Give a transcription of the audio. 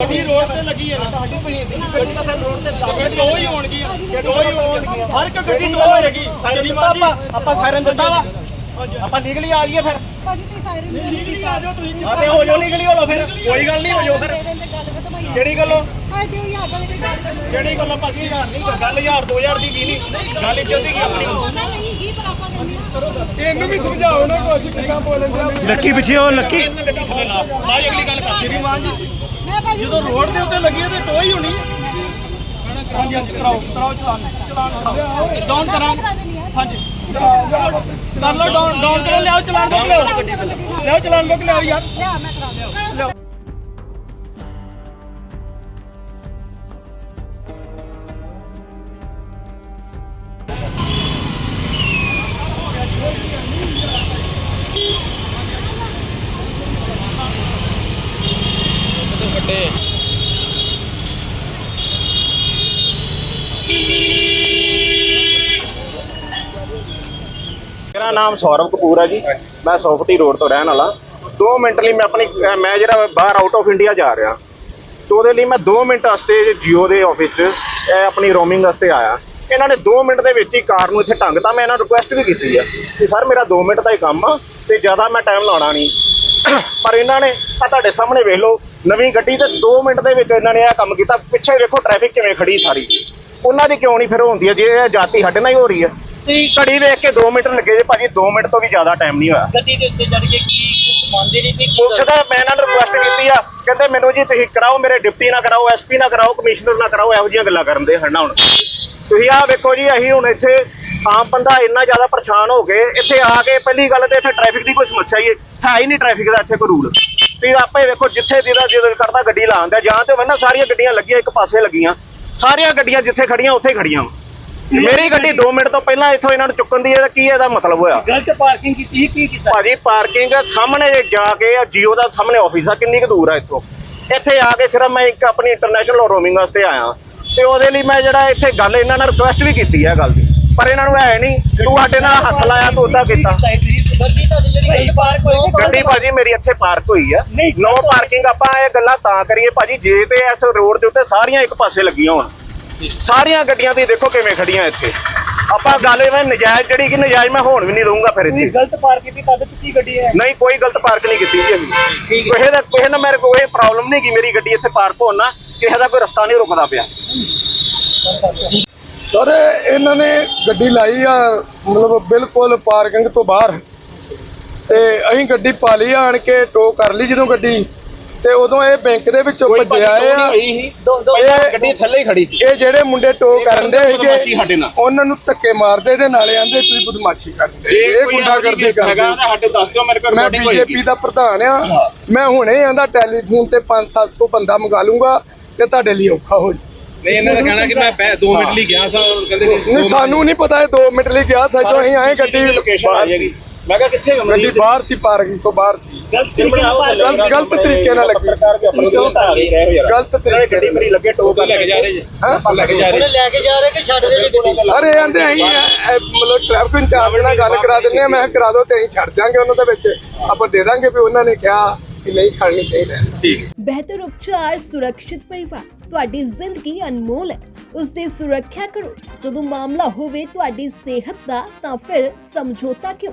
ਗੱਡੀ ਰੋਡ ਤੇ ਲੱਗੀ ਹੈ ਨਾ। ਗੱਡੀ ਤਾਂ ਫਿਰ ਰੋਡ ਤੇ ਲੱਗੀ ਦੋ ਹੀ ਹੋਣਗੀਆਂ। ਦੋ ਹੀ ਹੋਣਗੀਆਂ। ਹਰ ਇੱਕ ਗੱਡੀ ਦੋ ਹੋਏਗੀ। ਸ਼੍ਰੀਮਾਨ ਜੀ ਆਪਾਂ ਸਾਇਰਨ ਦਿੱਤਾ ਵਾ। ਆਪਾਂ ਲੀਗਲੀ ਆ ਜਾਈਏ ਫਿਰ। ਭਾਜੀ ਤੇ ਸਾਇਰਨ ਲੀਗਲੀ ਆ ਜਾਓ ਤੁਸੀਂ ਹਾਂ ਤੇ ਹੋ ਜਾਓ ਲੀਗਲੀ ਹੋ ਲਓ ਫਿਰ। ਕੋਈ ਗੱਲ ਨਹੀਂ ਹੋ ਜਾਓ ਫਿਰ। ਕਿਹੜੀ ਗੱਲੋਂ? ਕਿਹੜੀ ਗੱਲੋਂ ਭਾਜੀ ਹਜ਼ਾਰ ਨਹੀਂ ਗੱਲ ਹਜ਼ਾਰ 2000 ਦੀ ਕੀ ਨਹੀਂ। ਗੱਲ ਇੱਜ਼ਤ ਦੀ ਕੀ ਆਪਣੀ। ਉਹਨਾਂ ਨਹੀਂ ਹੀ ਪਰ ਆਪਾਂ ਕਰਨੀ ਆ। ਇਹਨੂੰ ਵੀ ਸਮਝਾਓ ਨਾ ਕੁਝ ਕਿੱਦਾਂ ਬੋਲਣ ਦੇ ਲੱਕੀ ਪਿੱਛੇ ਉਹ ਲੱਕੀ। ਇਹਨਾਂ ਜੀ, ਜਦੋਂ ਰੋਡ ਦੇ ਉੱਤੇ ਲੱਗੀ ਹੈ ਤੇ ਟੋਈ ਹੋਣੀ ਹਾਂਜੀ ਹਾਂਜੀ, ਕਰਾਓ ਕਰਾਓ ਚਲਾਨ ਚਲਾਨ ਡਾਊਨ ਕਰਾਂ। ਹਾਂਜੀ। ਕਰ ਲਓ ਡਾਊਨ ਡਾਊਨ ਕਰੋ, ਲਿਆਓ ਚਲਾਨ ਬੁੱਕ, ਲਿਆਓ। ਲਿਆਓ ਚਲਾਨ ਬੁੱਕ, ਲਿਆਓ ਯਾਰ। ਲਿਆ ਮੈਂ ਕਰਾ ਦਿਆਂ ਲਿਆਓ ਮੇਰਾ ਨਾਮ ਸੌਰਵ ਕਪੂਰ ਹੈ ਜੀ। ਮੈਂ ਸੌਫਟੀ ਰੋਡ ਤੋਂ ਰਹਿਣ ਵਾਲਾ। 2 ਮਿੰਟ ਲਈ ਮੈਂ ਆਪਣੀ ਮੈਂ ਜਿਹੜਾ ਬਾਹਰ ਆਊਟ ਆਫ ਇੰਡੀਆ ਜਾ ਰਿਹਾ। ਤੇ ਉਹਦੇ ਲਈ ਮੈਂ 2 ਮਿੰਟ ਵਾਸਤੇ ਜੀਓ ਦੇ ਆਫਿਸ 'ਚ ਆਪਣੀ ਰੋਮਿੰਗ ਵਾਸਤੇ ਆਇਆ। ਇਹਨਾਂ ਨੇ 2 ਮਿੰਟ ਦੇ ਵਿੱਚ ਹੀ ਕਾਰ ਨੂੰ ਇੱਥੇ ਟੰਗਤਾ ਮੈਂ ਇਹਨਾਂ ਨੂੰ ਰਿਕੁਐਸਟ ਵੀ ਕੀਤੀ ਆ ਕਿ ਸਰ ਮੇਰਾ 2 ਮਿੰਟ ਦਾ ਹੀ ਕੰਮ ਆ ਤੇ ਜ਼ਿਆਦਾ ਮੈਂ ਟਾਈਮ ਲਾਉਣਾ ਨਹੀਂ। ਪਰ ਇਹਨਾਂ ਨੇ ਆ ਤੁਹਾਡੇ ਸਾਹਮਣੇ ਵੇਖ ਲਓ ਨਵੀਂ ਗੱਡੀ ਤੇ 2 ਮਿੰਟ ਦੇ ਵਿੱਚ ਇਹਨਾਂ ਨੇ ਇਹ ਕੰਮ ਕੀਤਾ। ਪਿੱਛੇ ਵੇਖੋ ਟ੍ਰੈਫਿਕ ਕਿਵੇਂ ਖੜੀ ਸਾਰੀ। ਉਹਨਾਂ ਦੀ ਕਿਉਂ ਨਹੀਂ ਫਿਰ ਹੁੰਦੀ ਹੈ? ਜੇ ਇਹ ਜਾਤੀ ਸਾਡੇ ਨਾਲ ਹੀ ਹੋ ਰਹੀ ਹੈ। ਘੜੀ ਵੇਖ ਕੇ 2 ਮਿੰਟ ਲੱਗੇ ਜੇ ਭਾਜੀ 2 ਮਿੰਟ ਤੋਂ ਵੀ ਜ਼ਿਆਦਾ ਟਾਈਮ ਨਹੀਂ ਹੋਇਆ। ਗੱਡੀ ਦੇ ਉੱਤੇ ਚੜ ਕੇ ਕੀ ਕੁਝ ਮੰਨਦੇ ਨਹੀਂ ਵੀ ਪੁਲਿਸ ਦਾ ਮੈਂ ਇਹਨਾਂ ਨੂੰ ਰਿਕੁਐਸਟ ਕੀਤੀ ਆ। ਕਹਿੰਦੇ ਮੈਨੂੰ ਜੀ ਤੁਸੀਂ ਕਰਾਓ ਮੇਰੇ ਡਿਪਟੀ ਨਾ ਕਰਾਓ ਐਸਪੀ ਨਾ ਕਰਾਓ ਕਮਿਸ਼ਨਰ ਨਾ ਕਰਾਓ ਇਹੋ ਜਿਹੀਆਂ ਗੱਲਾਂ ਕਰਨ ਦੇ ਹਨਾ ਹੁਣ। ਤੁਸੀਂ ਆਹ ਵੇਖੋ ਜੀ ਅਸੀਂ ਹੁਣ ਇੱਥੇ ਆਮ ਬੰਦਾ ਇੰਨਾ ਜ਼ਿਆਦਾ ਪਰੇਸ਼ਾਨ ਹੋ ਗਏ। ਇੱਥੇ ਆ ਕੇ ਪਹਿਲੀ ਗੱਲ ਤੇ ਇੱਥੇ ਟ੍ਰੈਫਿਕ ਦੀ ਕੋਈ ਸਮੱਸਿਆ ਹੀ ਹੈ। ਹੀ ਨਹੀਂ ਟ੍ਰੈਫਿਕ ਦਾ ਇੱਥੇ ਕੋਈ ਰੂਲ ਤੁਸੀਂ ਆਪੇ ਵੇਖੋ ਜਿੱਥੇ ਜਿਹਦਾ ਜਿਹਦਾ ਕਰਦਾ ਗੱਡੀ ਲਾਉਂਦਾ ਜਾਂ ਤੇ ਵੰਨਾ ਸਾਰੀਆਂ ਗੱਡੀਆਂ ਲੱਗੀਆਂ ਇੱਕ ਪਾਸੇ ਲੱਗੀਆਂ। ਸਾਰੀਆਂ ਗੱਡੀਆਂ ਜਿੱਥੇ ਖੜੀਆਂ ਉੱਥੇ ਖੜੀਆਂ ਵਾਂ। ਮੇਰੀ ਗੱਡੀ 2 ਮਿੰਟ ਤੋਂ ਪਹਿਲਾਂ ਇੱਥੋਂ ਇਹਨਾਂ ਨੂੰ ਚੁੱਕਣ ਦੀ ਇਹਦਾ ਕੀ ਇਹਦਾ ਮਤਲਬ ਹੋਇਆ? ਗਲਤ ਪਾਰਕਿੰਗ ਕੀਤੀ ਕੀ ਕੀਤਾ? ਭਾਜੀ ਪਾਰਕਿੰਗ ਸਾਹਮਣੇ ਜਾ ਕੇ ਜੀਓ ਦਾ ਸਾਹਮਣੇ ਆਫਿਸ ਆ ਕਿੰਨੀ ਕੁ ਦੂਰ ਆ ਇੱਥੋਂ? ਇੱਥੇ ਆ ਕੇ ਸਿਰਫ ਮੈਂ ਇੱਕ ਆਪਣੀ ਇੰਟਰਨੈਸ਼ਨਲ ਰੋਮਿੰਗ ਵਾਸਤੇ ਆਇਆ ਤੇ ਉਹਦੇ ਲਈ ਮੈਂ ਜਿਹੜਾ ਇੱਥੇ ਗੱਲ ਇਹਨਾਂ ਨਾਲ ਰਿਕੁਐਸਟ ਵੀ ਕੀਤੀ ਹੈ ਗੱਲ ਦੀ। ਪਰ ਇਹਨਾਂ ਨੂੰ ਹੈ ਨਹੀਂ ਤੂੰ ਸਾਡੇ ਨਾਲ ਹੱਥ ਲਾਇਆ ਤੂੰ ਉਦਾਂ ਕੀਤਾ। ਗੱਡੀ ਤੁਹਾਡੀ ਜਿਹੜੀ ਗਲਤ ਪਾਰਕ ਹੋਈ ਗੱਡੀ ਭਾਜੀ ਮੇਰੀ ਇੱਥੇ ਪਾਰਕ ਹੋਈ ਆ। ਨੋ ਪਾਰਕਿੰਗ ਆਪਾਂ ਇਹ ਗੱਲਾਂ ਤਾਂ ਕਰੀਏ ਭਾਜੀ ਜੇ ਤੇ ਇਸ ਰੋਡ ਦੇ ਉੱਤੇ ਸਾਰੀਆਂ ਇੱਕ ਪਾਸੇ ਲੱਗੀਆਂ ਹੋਣ। ਸਾਰੀਆਂ ਗੱਡੀਆਂ ਤੁਸੀਂ ਦੇਖੋ ਕਿਵੇਂ ਖੜੀਆਂ ਇੱਥੇ। ਆਪਾਂ ਗੱਲ ਇਹ ਨਜਾਇਜ਼ ਜਿਹੜੀ ਕਿ ਨਜਾਇਜ਼ ਮੈਂ ਹੋਣ ਵੀ ਨਹੀਂ ਦਊਂਗਾ ਫਿਰ ਇੱਥੇ। ਗਲਤ ਪਾਰਕ ਕੀਤੀ ਤਦ ਕਿੱਥੇ ਗੱਡੀ ਹੈ? ਨਹੀਂ ਕੋਈ ਗਲਤ ਪਾਰਕ ਨਹੀਂ ਕੀਤੀ ਜੀ ਅਸੀਂ। ਠੀਕ ਕਿਸੇ ਦਾ ਕਿਸੇ ਨਾਲ ਮੇਰੇ ਕੋਈ ਪ੍ਰੋਬਲਮ ਨਹੀਂ ਕਿ ਮੇਰੀ ਗੱਡੀ ਇੱਥੇ ਪਾਰਕ ਹੋਣ ਨਾ ਕਿਸੇ ਦਾ ਕੋਈ ਰਸਤਾ ਨਹੀਂ ਰੁਕਦਾ ਪਿਆ। ਸਰ ਇਹਨਾਂ ਨੇ ਗੱਡੀ ਲਾਈ ਆ ਮਤਲਬ ਬਿਲਕੁਲ ਪਾਰਕਿੰਗ ਤੋਂ ਬਾਹਰ। ਤੇ ਅਸੀਂ ਗੱਡੀ ਪਾ ਲਈ ਆਣ ਕੇ ਟੋ ਕਰ ਲਈ ਜਦੋਂ ਗੱਡੀ। ਤੇ ਉਦੋਂ ਇਹ ਬੈਂਕ ਦੇ ਵਿੱਚੋਂ ਭੱਜਿਆ ਆ। ਇਹ- ਗੱਡੀ ਥੱਲੇ ਹੀ ਖੜੀ ਇਹ ਜਿਹੜੇ ਮੁੰਡੇ ਟੋ ਕਰਨ ਦੇ ਨਾਲ। ਉਹਨਾਂ ਨੂੰ ਧੱਕੇ ਮਾਰਦੇ ਤੇ ਨਾਲੇ ਆਂਦੇ ਤੁਸੀਂ ਬਦਮਾਸ਼ੀ ਕਰਦੇ ਇਹ ਗੁੰਡਾਗਰਦੀ ਕਰਦੇ। ਸਾਡੇ ਦੱਸ ਦਿਓ ਮੇਰੇ ਕੋਲ ਮੈਂ ਬੀਜੇਪੀ ਦਾ ਪ੍ਰਧਾਨ ਆ। ਮੈਂ ਹੁਣੇ ਆਂਦਾ ਟੈਲੀਫੋਨ ਤੇ 5-700 ਬੰਦਾ ਮੰਗਾ ਲੂੰਗਾ ਤੇ ਤੁਹਾਡੇ ਲਈ ਔਖਾ ਹੋ ਜਾਊ। ਨਹੀਂ ਇਹਨਾਂ ਦਾ ਕਹਿਣਾ ਕਿ ਮੈਂ 2 ਮਿੰਟ ਲਈ ਗਿਆ ਸਾਂ ਔਰ ਕਹਿੰਦੇ ਕਿ ਨਹੀਂ ਸਾਨੂੰ ਨਹੀਂ ਪਤਾ ਇਹ 2 ਮਿੰਟ ਲਈ ਗਿਆ ਸੱਜੋ ਅਸੀਂ ਆਏ ਗੱਡੀ ਲੋਕੇਸ਼ਨ ਆ ਜਾਏਗੀ ਮੈਂ ਕਿਹਾ ਕਿੱਥੇ ਹੋ ਗੱਡੀ ਬਾਹਰ ਸੀ ਪਾਰਕਿੰਗ ਤੋਂ ਬਾਹਰ ਸੀ। ਗਲਤ ਗਲਤ ਤਰੀਕੇ ਨਾਲ ਲੱਗੀ। ਗਲਤ ਤਰੀਕੇ ਗੱਡੀ ਮੇਰੀ ਲੱਗੇ ਟੋ ਲੈ ਕੇ ਜਾ ਰਹੇ ਜੀ। ਹਾਂ? ਲੈ ਕੇ ਜਾ ਰਹੇ ਜੀ ਲੈ ਕੇ ਜਾ ਰਹੇ ਕਿ ਛੱਡ ਰਹੇ ਗੱਡੀ ਅਰੇ ਆਂਦੇ ਇਹ ਮਤਲਬ ਟ੍ਰੈਫਿਕ ਇੰਚਾਰਜ ਨਾਲ ਗੱਲ ਕਰਾ ਦਿੰਦੇ ਆ ਮੈਂ ਕਰਾ ਦਿਓ ਤੇ ਅਸੀਂ ਛੱਡ ਜਾਾਂਗੇ ਉਹਨਾਂ ਦੇ ਵਿੱਚ। ਆਪਾਂ ਦੇ ਦਾਂਗੇ ਵੀ ਉਹਨਾਂ ਨੇ ਕਿਹਾ ਕਿ ਨਹੀਂ ਖੜਨੀ ਚਾਹੀਦੀ ਬਿਹਤਰ ਉਪਚਾਰ ਸੁਰੱਖਿਅਤ ਪਰਿਵਾਰ। ਤੁਹਾਡੀ ਜ਼ਿੰਦਗੀ ਅਨਮੋਲ ਹੈ। ਉਸ ਦੀ ਸੁਰੱਖਿਆ ਕਰੋ। ਜਦੋਂ ਮਾਮਲਾ ਹੋਵੇ ਤੁਹਾਡੀ ਸਿਹਤ ਦਾ ਤਾਂ ਫਿਰ ਸਮਝੌਤਾ ਕਿਉਂ?